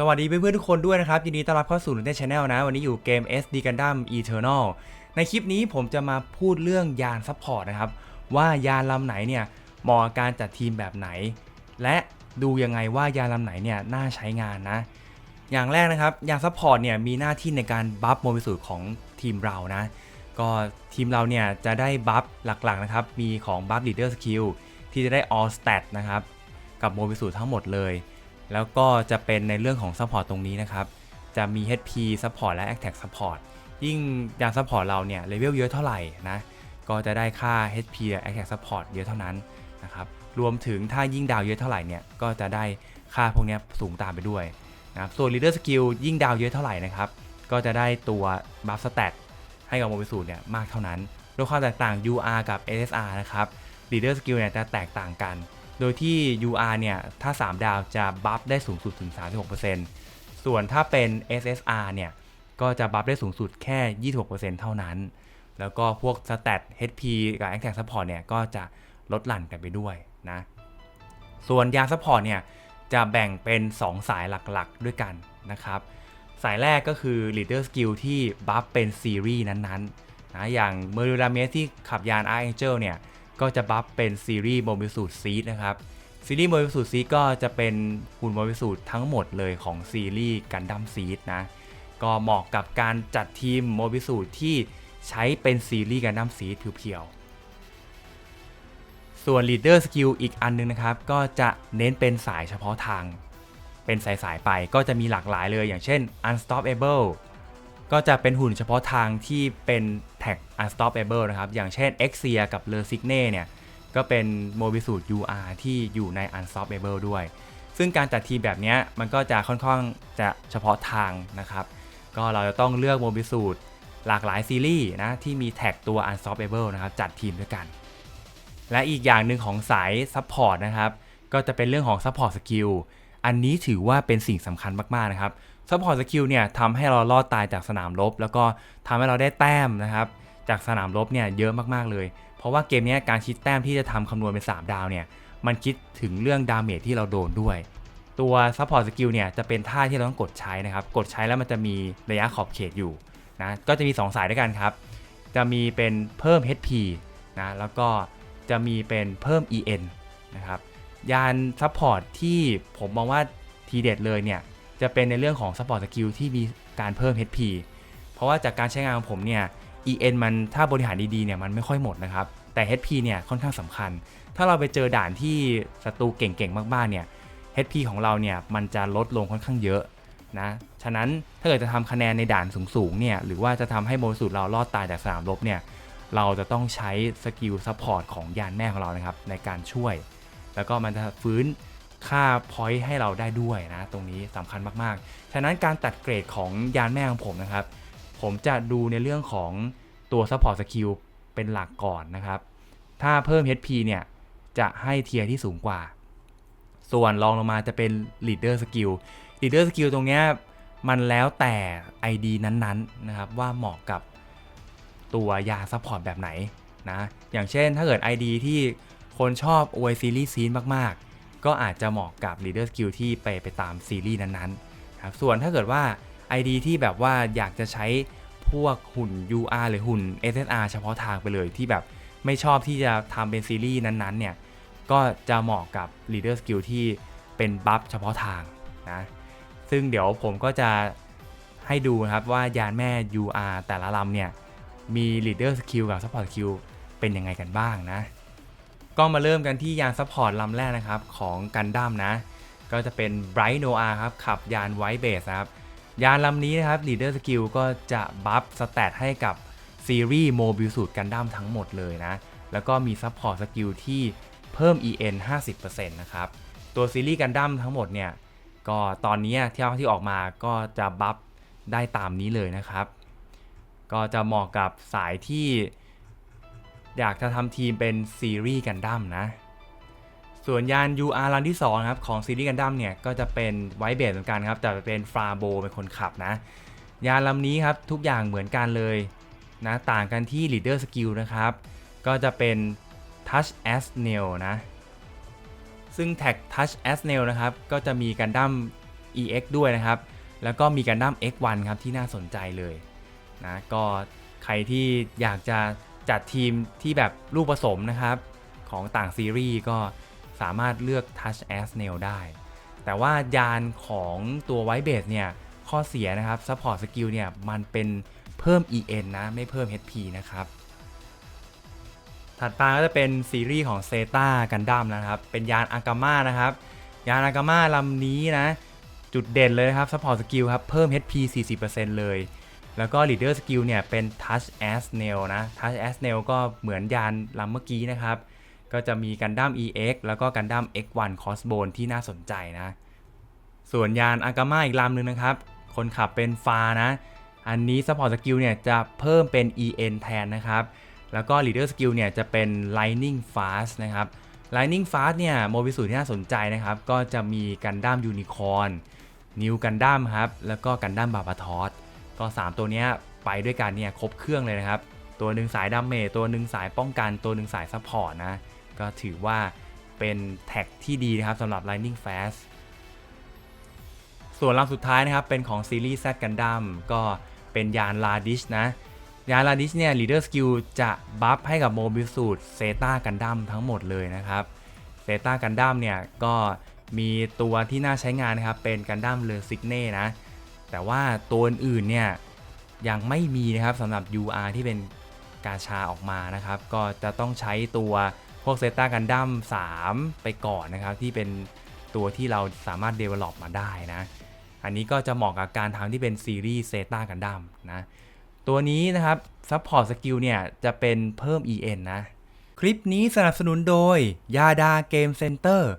สวัสดีเพื่อนๆทุกคนด้วยนะครับ ยินดีต้อนรับเข้าสู่ Nintendo Channel นะ วันนี้อยู่เกม SD Gundam Eternal ในคลิปนี้ผมจะมาพูดเรื่องยานซัพพอร์ตนะครับ ว่ายานลำไหนเนี่ยเหมาะการจัดทีมแบบไหน และดูยังไงว่ายานลำไหนเนี่ยน่าใช้งานนะ อย่างแรกนะครับ ยานซัพพอร์ตเนี่ยมีหน้าที่ในการบัฟโมบิสูตของทีมเรานะ ก็ทีมเราเนี่ยจะได้บัฟหลักๆนะครับมีของบัฟ Leader Skill ที่จะได้ All Stat นะครับกับโมบิสูตทั้งหมดเลย แล้วก็จะเป็นในเรื่องของ Support ตตรงนี้นะครับ จะมี HP Support และ Attack Support ยิ่งยาน Support เราเนี่ยเลเวลเยอะเท่าไหร่นะ ก็จะได้ค่า HP และ Attack Support เยอะเท่านั้นนะครับ รวมถึงถ้ายิ่งดาวเยอะเท่าไหร่เนี่ย ก็จะได้ค่าพวกนี้สูงตามไปด้วยนะครับ ส่วน Leader Skill ยิ่งดาวเยอะเท่าไหร่นะครับ ก็จะได้ตัว Buff Stat ให้กับโมบิสูเนี่ยมากเท่านั้นโดยความแตกต่าง UR กับ SSR นะครับ Leader Skill เนี่ยจะแตกต่างกัน โดยที่ UR เนี่ย ถ้า 3 ดาวจะบัฟได้สูงสุดถึง 36%ส่วนถ้าเป็น SSR เนี่ย ก็จะบัฟได้สูงสุดแค่ 26%เท่านั้น แล้วก็พวก Stat HP กับ Attack Support เนี่ย ก็จะลดหลั่นกันไปด้วยนะ ส่วนยา Support เนี่ย จะแบ่งเป็น 2 สายหลักๆ ด้วยกันนะครับ สายแรกก็คือ Leader Skill ที่บัฟเป็นซีรีส์นั้นๆนะอย่าง m e r i d a m e s ที่ขับยาน Archangel เนี่ย ก็จะบัฟเป็นซีรีส์โมบิสูตซีดนะครับซีรีส์โมบิสูตซีดก็จะเป็นหุ่นโมบิสูตทั้งหมดเลยของซีรีส์กันดั้มซีดนะก็เหมาะกับการจัดทีมโมบิสูตที่ใช้เป็นซีรีส์กันดั้มซีดเพียวๆส่วน Leader Skill อีกอันนึงนะครับ ก็จะเน้นเป็นสายเฉพาะทาง เป็นสายๆไปก็จะมีหลากหลายเลยอย่างเช่น Unstoppable ก็จะเป็นหุ่นเฉพาะทางที่เป็น แท็ก Unstoppable นะครับ อย่างเช่น e x i a กับ l e s i g n e เนี่ย ก็เป็นโมบิสูตร UR ที่อยู่ใน Unstoppable ด้วย ซึ่งการจัดทีมแบบนี้มันก็จะค่อนข้างจะเฉพาะทางนะครับ ก็เราจะต้องเลือกโมบิสูตรหลากหลายซีรีส์นะที่มีแท็กตัว Unstoppable นะครับ จัดทีมด้วยกัน และอีกอย่างหนึ่งของสาย Support นะครับ ก็จะเป็นเรื่องของ Support Skill อันนี้ถือว่าเป็นสิ่งสำคัญมาก ๆ นะครับ ซัพพอร์ตสกิลเนี่ยทำให้เรารอดตายจากสนามรบ แล้วก็ทำให้เราได้แต้มนะครับ จากสนามรบเนี่ยเยอะมากๆเลย เพราะว่าเกมนี้การคิดแต้มที่จะทำคำนวณเป็น 3 ดาวเนี่ยมันคิดถึงเรื่องดาเมจที่เราโดนด้วย ตัวซัพพอร์ตสกิลเนี่ยจะเป็นท่าที่เราต้องกดใช้นะครับ กดใช้แล้วมันจะมีระยะขอบเขตอยู่นะก็จะมี 2 สายด้วยกันครับ จะมีเป็นเพิ่ม HP นะแล้วก็จะมีเป็นเพิ่ม EN นะครับยานซัพพอร์ตที่ผมมองว่าทีเด็ดเลยเนี่ย จะเป็นในเรื่องของ Support Skill ที่มีการเพิ่ม HP เพราะว่าจากการใช้งานของผมเนี่ย EN มันถ้าบริหารดีๆเนี่ยมันไม่ค่อยหมดนะครับ แต่ HP เนี่ยค่อนข้างสำคัญ ถ้าเราไปเจอด่านที่ศัตรูเก่งๆ มากๆ เนี่ย HP ของเราเนี่ยมันจะลดลงค่อนข้างเยอะนะ ฉะนั้นถ้าเกิดจะทำคะแนนในด่านสูงๆ เนี่ย หรือว่าจะทำให้โมสูตรเรารอดตายจากสนามรบเนี่ย เราจะต้องใช้สกิลซัพพอร์ตของยานแม่ของเรานะครับในการช่วย แล้วก็มันจะฟื้น ค่าพอยต์ให้เราได้ด้วยนะ ตรงนี้สำคัญมากๆ ฉะนั้นการตัดเกรดของยานแม่ของผมนะครับ ผมจะดูในเรื่องของตัว Support Skill เป็นหลักก่อนนะครับ ถ้าเพิ่ม HP เนี่ย จะให้เทียร์ที่สูงกว่า ส่วนรองลงมาจะเป็น Leader Skill Leader Skill ตรงเนี้ยมันแล้วแต่ ID นั้นๆนะครับว่าเหมาะกับตัวยา Support แบบไหนนะ อย่างเช่นถ้าเกิด ID ที่คนชอบ OI Series Scene มากๆ ก็อาจจะเหมาะกับ Leader Skill ที่ไปไปตามซีรีส์นั้นๆครับส่วนถ้าเกิดว่า ID ที่แบบว่าอยากจะใช้พวกหุ่น UR หรือหุ่น SSR เฉพาะทางไปเลยที่แบบไม่ชอบที่จะทำเป็นซีรีส์นั้นๆเนี่ยก็จะเหมาะกับ Leader Skill ที่เป็นบัฟเฉพาะทางนะซึ่งเดี๋ยวผมก็จะให้ดูครับว่ายานแม่ UR แต่ละลำเนี่ยมี Leader Skill กับ Support Skill เป็นยังไงกันบ้างนะ ก็มาเริ่มกันที่ยานซัพพอร์ตลำแรกนะครับของกันดั้มนะ ก็จะเป็น Bright Noir ครับขับยานไวเบสครับยานลำนี้นะครับ Leader Skill ก็จะบัฟสแตทให้กับซีรีส์โมบิลสูตรกันดั้มทั้งหมดเลยนะ แล้วก็มี Support Skill ที่เพิ่ม EN 50%นะครับ ตัวซีรีส์กันดั้มทั้งหมดเนี่ย ก็ตอนนี้เที่ยวที่ออกมาก็จะบัฟได้ตามนี้เลยนะครับ ก็จะเหมาะกับสายที่ อยากจะทำทีมเป็นซีรีส์กันดั้มนะ ส่วนยาน UR ลำที่ 2 ครับ ของซีรีส์กันดั้มเนี่ย ก็จะเป็นไวท์เบสเหมือนกันครับ แต่เป็นฟราโบเป็นคนขับนะ ยานลำนี้ครับ ทุกอย่างเหมือนกันเลยนะ ต่างกันที่ Leader Skill นะครับ ก็จะเป็น Touch as Nail นะ ซึ่งแท็ก Touch as Nail นะครับ ก็จะมีกันดั้ม EX ด้วยนะครับ แล้วก็มีกันดั้ม X1 ครับที่น่าสนใจเลยนะ ก็ใครที่อยากจะ จัดทีมที่แบบลูกผสมนะครับ ของต่างซีรีส์ก็สามารถเลือก Touch as Nail ได้ แต่ว่ายานของตัวไวเบสเนี่ย ข้อเสียนะครับ Support Skill เนี่ย มันเป็นเพิ่ม EN นะ ไม่เพิ่ม HP นะครับ ถัดมาก็จะเป็นซีรีส์ของเซตากันดั้มนะครับ เป็นยานอากาม่านะครับ ยานอากาม่าลำนี้นะ จุดเด่นเลยนะครับ Support Skill ครับ เพิ่ม HP 40%เลย แล้วก็ Leader Skill เนี่ยเป็น Touch as Nail นะ Touch as Nail ก็เหมือนยานลำเมื่อกี้นะครับ ก็จะมีกันดั้ม EX แล้วก็กันดั้ม X1 Crossbone ที่น่าสนใจนะ ส่วนยานอากาม่าอีกลำหนึ่งนะครับ คนขับเป็นฟานะ อันนี้ Support Skill เนี่ยจะเพิ่มเป็น EN แทนนะครับ แล้วก็ Leader Skill เนี่ยจะเป็น Lightning Fast นะครับ Lightning Fast เนี่ยโมบิสูที่น่าสนใจนะครับ ก็จะมีกันดั้มยูนิคอนนิวกันดั้มครับ แล้วก็กันดั้มบาบาทอส ก็ 3 ตัวนี้ไปด้วยกันเนี่ยครบเครื่องเลยนะครับ ตัวหนึ่งสายดาเมจตัวหนึ่งสายป้องกัน ตัวหนึ่งสายซัพพอร์ตนะ ก็ถือว่าเป็นแท็กที่ดีนะครับสำหรับ Lightning Fast ส่วนลำสุดท้ายนะครับ เป็นของซีรีส์ Z Gundam ก็เป็นยานลาดิชนะ ยานลาดิชเนี่ย Leader Skill จะบัฟให้กับโมบิสูตรเซตากันดั้มทั้งหมดเลยนะครับเซตากันดั้มเนี่ยก็มีตัวที่น่าใช้งานนะครับ เป็นกันดั้มเลอซิกเน่นะ แต่ว่าตัวอื่นเนี่ย ยังไม่มีนะครับสำหรับ UR ที่เป็นกาชาออกมานะครับ ก็จะต้องใช้ตัวพวกเซต้ากันดั้ม3ไปก่อนนะครับ ที่เป็นตัวที่เราสามารถ develop มาได้นะ อันนี้ก็จะเหมาะกับการทำที่เป็นซีรีส์เซต้ากันดั้มนะ ตัวนี้นะครับ Support Skill เนี่ยจะเป็นเพิ่ม EN นะ คลิปนี้สนับสนุนโดยยาดาเกมเซ็นเตอร์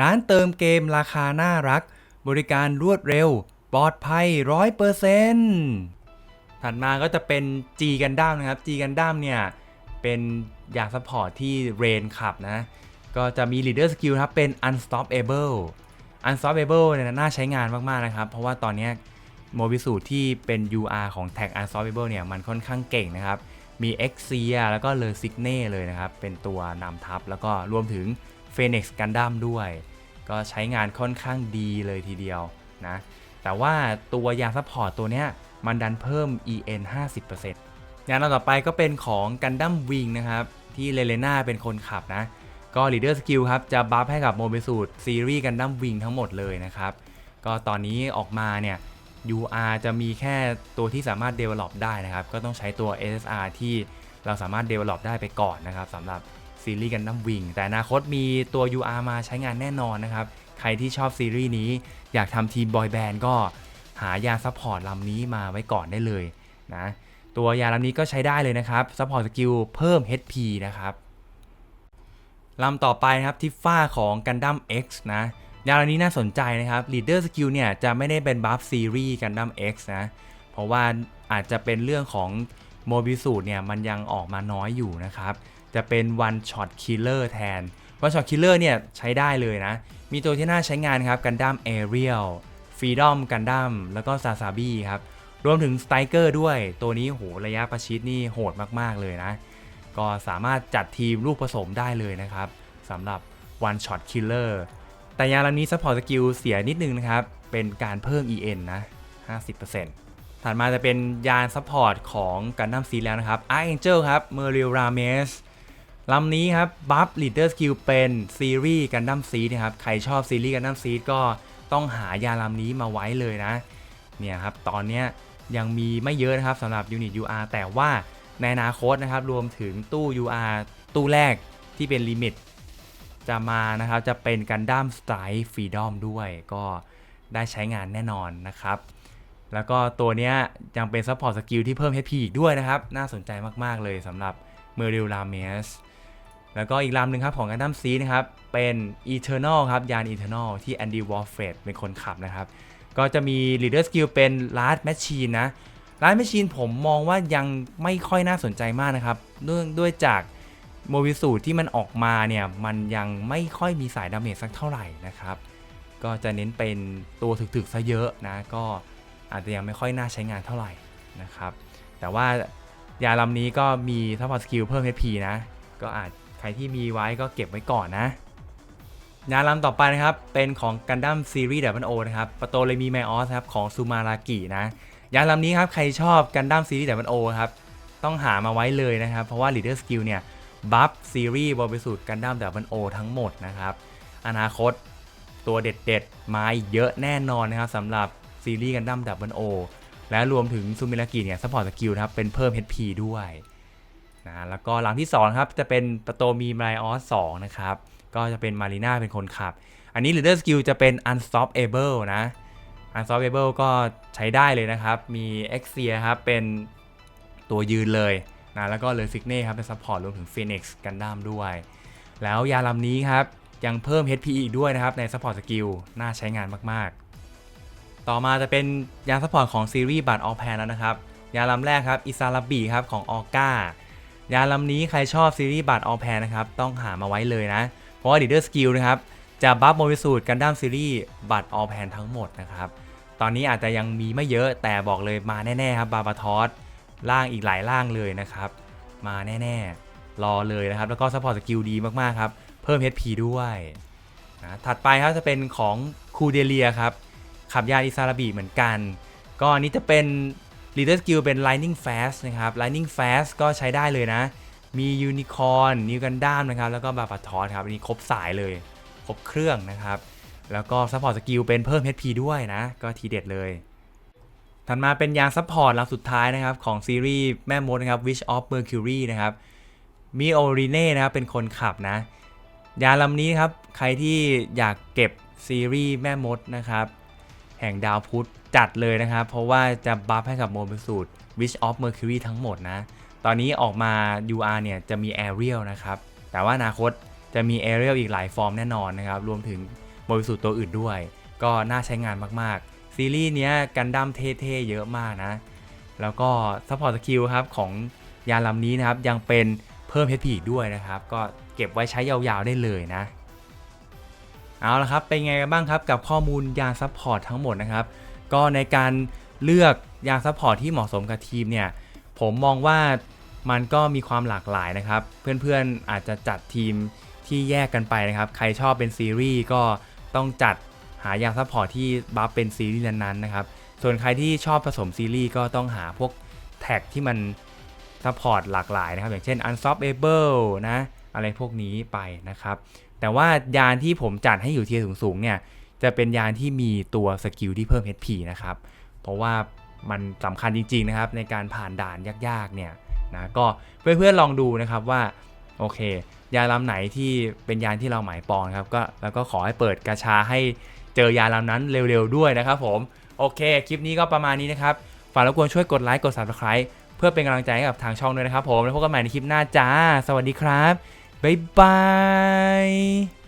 ร้านเติมเกมราคาน่ารัก บริการรวดเร็ว ปลอดภัย100%ถัดมาก็จะเป็น G Gundam นะครับ G Gundam เนี่ย เป็นยาซัพพอร์ตที่เรนขับนะ ก็จะมี Leader Skill ครับ เป็น Unstoppable Unstoppable เนี่ยน่าใช้งานมาก ๆ นะครับ เพราะว่าตอนนี้โมบิสูที่เป็น UR ของ Tag Unstoppable เนี่ย มันค่อนข้างเก่งนะครับ มี excia แล้วก็ l e s i g n e เลยนะครับ เป็นตัวนำทัพ แล้วก็รวมถึง Phoenix Gundam ด้วย ก็ใช้งานค่อนข้างดีเลยทีเดียวนะ แต่ว่าตัวยางซัพพอร์ตตัวเนี้ยมันดันเพิ่ม EN 50%ยางต่อไปก็เป็นของ Gundam Wing นะครับ ที่เลเลนาเป็นคนขับนะ ก็ Leader Skill ครับ จะบัฟให้กับโมบิสูตซีรีส์ Gundam Wing ทั้งหมดเลยนะครับ ก็ตอนนี้ออกมาเนี่ย UR จะมีแค่ตัวที่สามารถ develop ได้นะครับ ก็ต้องใช้ตัว SSR ที่เราสามารถ develop ได้ไปก่อนนะครับสำหรับซีรีส์ Gundam Wing แต่อนาคตมีตัว UR มาใช้งานแน่นอนนะครับ ใครที่ชอบซีรีส์นี้ อยากทำทีมบอยแบนด์ก็หายาซัพพอร์ตลำนี้มาไว้ก่อนได้เลยนะตัวยาลำนี้ก็ใช้ได้เลยนะครับซัพพอร์ตสกิลเพิ่ม HP นะครับลำต่อไปนะครับทิฟฟ้าของ Gundam X นะยาลำนี้น่าสนใจนะครับ Leader Skill เนี่ยจะไม่ได้เป็นบัฟซีรีส์ Gundam X นะเพราะว่าอาจจะเป็นเรื่องของโมบิสูตเนี่ยมันยังออกมาน้อยอยู่นะครับ จะเป็น One Shot Killer แทน One Shot Killer เนี่ยใช้ได้เลยนะ มีตัวที่น่าใช้งานครับ Gundam Ariel Freedom Gundam แล้วก็ Sasabi ครับ รวมถึง Striker ด้วย ตัวนี้โหระยะประชิดนี่โหดมากๆเลยนะ ก็สามารถจัดทีมลูกผสมได้เลยนะครับสำหรับ One Shot Killer แต่ยาลำนี้ Support Skill เสียนิดนึงนะครับ เป็นการเพิ่ม EN นะ 50%ถัดมาจะเป็นยาน Support ของ Gundam Seed แล้วนะครับ Archangel ครับ Merrill Rames ล ลำนี้ครับบัฟ Leader Skill เป็นซีรีส์ Gundam Seed นะครับ ใครชอบซีรีส์ Gundam Seed ก็ต้องหายาลำนี้มาไว้เลยนะ เนี่ยครับ ตอนนี้ยังมีไม่เยอะนะครับสำหรับ Unit UR แต่ว่าในอนาคตนะครับ รวมถึงตู้ UR ตู้แรกที่เป็นลิมิต จะมานะครับ จะเป็น Gundam Strike Freedom ด้วย ก็ได้ใช้งานแน่นอนนะครับ แล้วก็ตัวนี้ยังเป็น Support Skill ที่เพิ่ม HP อีกด้วยนะครับ น่าสนใจมาก ๆ เลยสำหรับ Merrill Rames แล้วก็อีกลำหนึ่งครับของ Gundam Seed นะครับ เป็น Eternal ครับ ยาน Eternal ที่ Andy Warfare เป็นคนขับนะครับ ก็จะมี Leader Skill เป็น Last Machine นะ Last Machine ผมมองว่ายังไม่ค่อยน่าสนใจมากนะครับเนื่องด้วยจากโมบิสูที่มันออกมาเนี่ย มันยังไม่ค่อยมีสายดาเมจสักเท่าไหร่นะครับ ก็จะเน้นเป็นตัวถึกๆซะเยอะนะ ก็อาจจะยังไม่ค่อยน่าใช้งานเท่าไหร่นะครับ แต่ว่ายาลำนี้ก็มี Support Skill เพิ่ม HP นะ ก็อาจ ใครที่มีไว้ก็เก็บไว้ก่อนนะยานลำต่อไปนะครับ เป็นของกันดั้มซีรีส์ดับเบิลโอนะครับปโตเลมีไมออสครับของซูมารากินะยานลำนี้ครับใครชอบกันดั้มซีรีส์ดับเบิลโอครับต้องหามาไว้เลยนะครับ เพราะว่า Leader Skill เนี่ยบัฟซีรีส์บริสุทธิ์กันดั้มดับเบิลโอทั้งหมดนะครับ อนาคตตัวเด็ดๆมาเยอะแน่นอนนะครับสำหรับซีรีส์กันดั้มดับเบิลโอและรวมถึงซูมิรากิเนี่ยซัพพอร์ตสกิลนะครับเป็นเพิ่ม HP ด้วย นะแล้วก็ลำที่2ครับจะเป็นปโตมีไมออส2นะครับก็จะเป็นมารีนาเป็นคนขับ อันนี้ Leader Skill จะเป็น Unstoppable นะ Unstoppable ก็ใช้ได้เลยนะครับ มี x อ i a ครับเป็นตัวยืนเลยนะแล้วก็เลยฟิกเน่ครับเป็นซัพพอร์ตรวมถึง Phoenix กันดั้มด้วย แล้วยาลำนี้ครับยังเพิ่ม HP อีกด้วยนะครับในซัพพอร์ตสกิลน่าใช้งานมากๆ ต่อมาจะเป็นยาซัพพอร์ตของซีรีส์บัตรออแพนแล้วนะครับ ยาลำแรกครับอิซาลาบีครับของออก้า ยาลำนี้ใครชอบซีรีส์บัตรออแพนนะครับ ต้องหามาไว้เลยนะ เพราะว่า Leader Skill นะครับ จะบัฟโมบิสูตรกันดั้มซีรีส์บัตรออแพนทั้งหมดนะครับ ตอนนี้อาจจะยังมีไม่เยอะแต่บอกเลยมาแน่ๆครับบาบาทอสล่างอีกหลายล่างเลยนะครับ มาแน่ๆ รอเลยนะครับ แล้วก็ซัพพอร์ตสกิลดีมากๆครับ เพิ่ม HP ด้วยนะถัดไปครับจะเป็นของคูเดเลียครับขับยานอิซาราบีเหมือนกัน ก็อันนี้จะเป็น Leader Skill เป็น Lightning Fast นะครับ Lightning Fast ก็ใช้ได้เลยนะ มียูนิคอร์นนิวกันด้ามนะครับ แล้วก็บาบาทอสครับ อันนี้ครบสายเลย ครบเครื่องนะครับ แล้วก็ซัพพอร์ตสกิลเป็นเพิ่ม HP ด้วยนะ ก็ทีเด็ดเลยถัดมาเป็นยางซัพพอร์ตลำสุดท้ายนะครับ ของซีรีส์แม่มดนะครับ Wish of Mercury นะครับมีโอริเน่นะครับเป็นคนขับนะ ยานลำนี้ครับ ใครที่อยากเก็บซีรีส์แม่มดนะครับ แห่งดาวพุธ จัดเลยนะครับ เพราะว่าจะบัฟให้กับโมบิสูตร Wish of Mercury ทั้งหมดนะ ตอนนี้ออกมา UR เนี่ยจะมี Aerial นะครับ แต่ว่าอนาคตจะมี Aerial อีกหลายฟอร์มแน่นอนนะครับ รวมถึงโมบิสูตรตัวอื่นด้วย ก็น่าใช้งานมากๆ ซีรีส์เนี้ยกันดั้มเท่ๆ เยอะมากนะ แล้วก็ซัพพอร์ตสกิลครับของยานลำนี้นะครับ ยังเป็นเพิ่ม HP อีด้วยนะครับ ก็เก็บไว้ใช้ยาวๆได้เลยนะเอาละครับ เป็นไงกันบ้างครับกับข้อมูลยางซัพพอร์ตทั้งหมดนะครับ ก็ในการเลือกยางซัพพอร์ตที่เหมาะสมกับทีมเนี่ยผมมองว่ามันก็มีความหลากหลายนะครับ เพื่อนๆอาจจะจัดทีมที่แยกกันไปนะครับ ใครชอบเป็นซีรีส์ก็ต้องจัดหายางซัพพอร์ตที่บัฟเป็นซีรีส์นั้นๆนะครับ ส่วนใครที่ชอบผสมซีรีส์ก็ต้องหาพวกแท็กที่มันซัพพอร์ตหลากหลายนะครับ อย่างเช่น Unstoppable นะ อะไรพวกนี้ไปนะครับ แต่ว่ายานที่ผมจัดให้อยู่เทียร์สูงๆเนี่ย จะเป็นยานที่มีตัวสกิลที่เพิ่ม HP นะครับ เพราะว่ามันสำคัญจริงๆนะครับในการผ่านด่านยากๆเนี่ยนะก็เพื่อนๆลองดูนะครับว่าโอเค ยานลำไหนที่เป็นยานที่เราหมายปองครับก็แล้วก็ขอให้เปิดกาชาให้เจอยานลำนั้นเร็วๆด้วยนะครับผม โอเค คลิปนี้ก็ประมาณนี้นะครับฝากรบกวนช่วยกดไลค์กด Subscribe เพื่อเป็นกำลังใจให้กับทางช่องด้วยนะครับผม แล้วพบกันใหม่ในคลิปหน้าจ้า สวัสดีครับ บ๊ายบาย